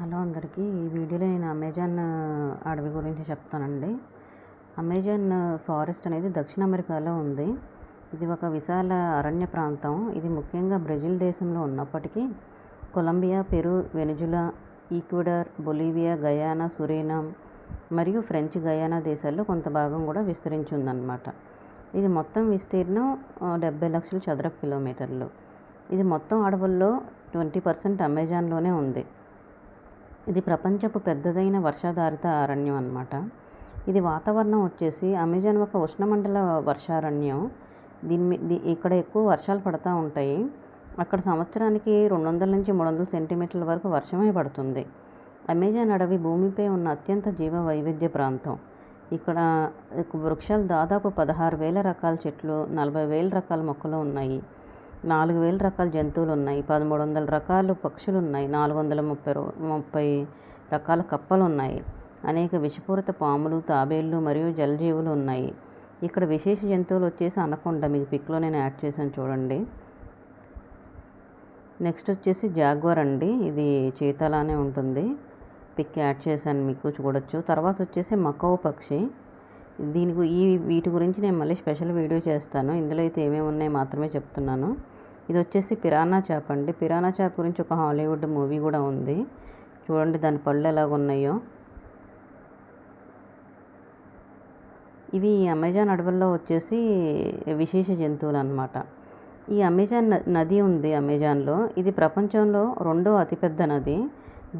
Hello అందరికీ. ఈ వీడియోలో నేను అమెజాన్ అడవి గురించి చెప్తానండి. అమెజాన్ ఫారెస్ట్ అనేది దక్షిణ అమెరికాలో ఉంది. ఇది ఒక విశాల అరణ్య ప్రాంతం. ఇది ముఖ్యంగా బ్రెజిల్ దేశంలో ఉన్నప్పటికీ Colombia Peru Venezuela Ecuador Bolivia Guyana Suriname మరియు ఫ్రెంచ్ గయానా దేశాల్లో కొంత భాగం కూడా విస్తరించి ఉందన్నమాట. ఇది మొత్తం విస్తీర్ణం డెబ్బై లక్షల చదరపు కిలోమీటర్లు. ఇది మొత్తం అడవుల్లో ట్వంటీ పర్సెంట్ అమెజాన్లోనే ఉంది. ఇది ప్రపంచపు పెద్దదైన వర్షాధారిత అరణ్యం అన్నమాట. ఇది వాతావరణం వచ్చేసి అమెజాన్ ఒక ఉష్ణమండల వర్షారణ్యం. దీని ఇక్కడ ఎక్కువ వర్షాలు పడుతూ ఉంటాయి. అక్కడ సంవత్సరానికి రెండు వందల నుంచి మూడు వందల సెంటీమీటర్ల వరకు వర్షమే పడుతుంది. అమెజాన్ అడవి భూమిపై ఉన్న అత్యంత జీవ వైవిధ్య ప్రాంతం. ఇక్కడ వృక్షాలు దాదాపు పదహారు వేల రకాల చెట్లు నలభై వేల రకాల మొక్కలు ఉన్నాయి. నాలుగు వేల రకాల జంతువులు ఉన్నాయి పదమూడు వందల రకాలు పక్షులు ఉన్నాయి నాలుగు వందల ముప్పై ముప్పై రకాల కప్పలు ఉన్నాయి అనేక విషపూరిత పాములు తాబేళ్ళు మరియు జలజీవులు ఉన్నాయి ఇక్కడ విశేష జంతువులు వచ్చేసి అనకొండ మీకు పిక్లో నేను యాడ్ చేశాను చూడండి. నెక్స్ట్ వచ్చేసి జాగ్వర్ అండి ఇది చీతలానే ఉంటుంది. పిక్ యాడ్ చేశాను మీకు చూడొచ్చు. తర్వాత వచ్చేసి మకౌ పక్షి. దీని ఈ వీటి గురించి నేను మళ్ళీ స్పెషల్ వీడియో చేస్తాను. ఇందులో అయితే ఏమేమి ఉన్నాయి మాత్రమే చెప్తున్నాను. ఇది వచ్చేసి పిరానా చేప అండి. పిరానా చేప గురించి ఒక హాలీవుడ్ మూవీ కూడా ఉంది. చూడండి దాని పళ్ళు ఎలాగ ఉన్నాయో. ఇవి అమెజాన్ అడవుల్లో వచ్చేసి విశేష జంతువులు అన్నమాట ఈ అమెజాన్ నది ఉంది అమెజాన్లో. ఇది ప్రపంచంలో రెండో అతిపెద్ద నది.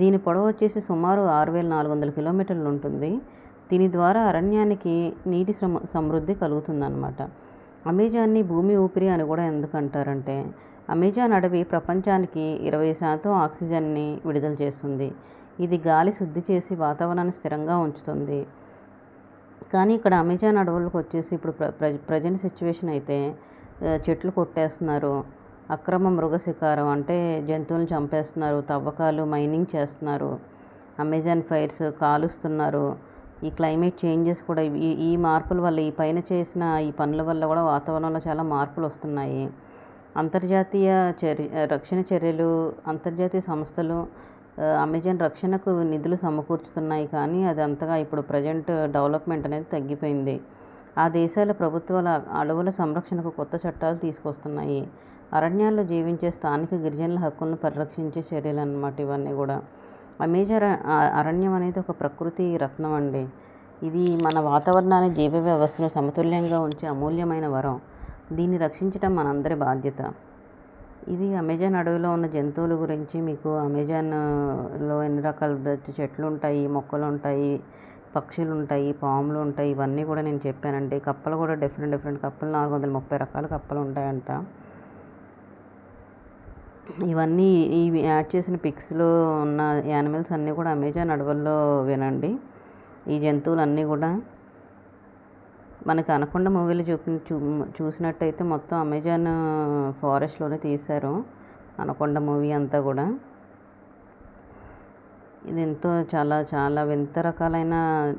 దీని పొడవు వచ్చేసి సుమారు ఆరు వేల నాలుగు వందల కిలోమీటర్లు ఉంటుంది. దీని ద్వారా అరణ్యానికి నీటి సమ సమృద్ధి కలుగుతుందన్నమాట. అమెజాన్ని భూమి ఊపిరి అని కూడా ఎందుకు అంటారంటే అమెజాన్ అడవి ప్రపంచానికి ఇరవై శాతం ఆక్సిజన్ని విడుదల చేస్తుంది. ఇది గాలి శుద్ధి చేసి వాతావరణాన్ని స్థిరంగా ఉంచుతుంది. కానీ ఇక్కడ అమెజాన్ అడవులకు వచ్చేసి ఇప్పుడు ప్ర ప్రజెంట్ సిచ్యువేషన్ అయితే చెట్లు కొట్టేస్తున్నారు. అక్రమ మృగ శికారం అంటే జంతువులను చంపేస్తున్నారు తవ్వకాలు మైనింగ్ చేస్తున్నారు. అమెజాన్ ఫైర్స్ కాలుస్తున్నారు. ఈ క్లైమేట్ చేంజెస్ కూడా ఈ ఈ మార్పుల వల్ల ఈ పైన చేసిన ఈ పనుల వల్ల కూడా వాతావరణంలో చాలా మార్పులు వస్తున్నాయి. అంతర్జాతీయ చర్య రక్షణ చర్యలు అంతర్జాతీయ సంస్థలు అమెజాన్ రక్షణకు నిధులు సమకూర్చుతున్నాయి కానీ అది అంతగా ఇప్పుడు ప్రజెంట్ డెవలప్మెంట్ అనేది తగ్గిపోయింది. ఆ దేశాల ప్రభుత్వాల అడవుల సంరక్షణకు కొత్త చట్టాలు తీసుకొస్తున్నాయి. అరణ్యాల్లో జీవించే స్థానిక గిరిజనుల హక్కులను పరిరక్షించే చర్యలు అన్నమాట ఇవన్నీ కూడా. అమెజాన్ అరణ్యం అనేది ఒక ప్రకృతి రత్నం అండి. ఇది మన వాతావరణాన్ని జీవ వ్యవస్థను సమతుల్యంగా ఉంచే అమూల్యమైన వరం. దీన్ని రక్షించడం మనందరి బాధ్యత. ఇది అమెజాన్ అడవిలో ఉన్న జంతువుల గురించి మీకు అమెజాన్లో ఎన్ని రకాల చెట్లు ఉంటాయి మొక్కలు ఉంటాయి పక్షులు ఉంటాయి పాములు ఉంటాయి ఇవన్నీ కూడా నేను చెప్పానండి. కప్పలు కూడా డిఫరెంట్ డిఫరెంట్ కప్పలు నాలుగు వందల ముప్పై రకాల కప్పలు ఉంటాయంట. ఇవన్నీ ఇవి యాడ్ చేసిన పిక్స్లో ఉన్న యానిమల్స్ అన్నీ కూడా అమెజాన్ అడవుల్లో వినండి. ఈ జంతువులన్నీ కూడా మనకి అనకొండ మూవీలో చూపి చూ చూసినట్టయితే మొత్తం అమెజాన్ ఫారెస్ట్లోనే తీశారు అనకొండ మూవీ అంతా కూడా. ఇది ఎంతో చాలా చాలా వింత రకాలైన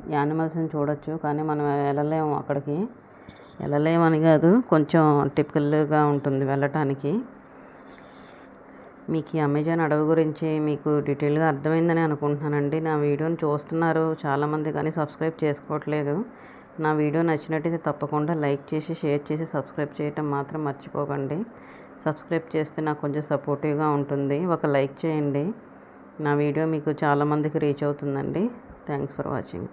యానిమల్స్ని చూడొచ్చు కానీ మనం వెళ్ళలేము అక్కడికి. వెళ్ళలేమని కాదు కొంచెం టిపికల్గా ఉంటుంది వెళ్ళటానికి. మీకు ఈ అమెజాన్ అడవి గురించి మీకు డీటెయిల్గా అర్థమైందని అనుకుంటున్నానండి. నా వీడియోని చూస్తున్నారు చాలామంది కానీ సబ్స్క్రైబ్ చేసుకోవట్లేదు. నా వీడియో నచ్చినట్టయితే తప్పకుండా లైక్ చేసి షేర్ చేసి సబ్స్క్రైబ్ చేయటం మాత్రం మర్చిపోకండి. సబ్స్క్రైబ్ చేస్తే నాకు కొంచెం సపోర్టివ్గా ఉంటుంది. ఒక లైక్ చేయండి. నా వీడియో మీకు చాలామందికి రీచ్ అవుతుందండి. Thanks for watching.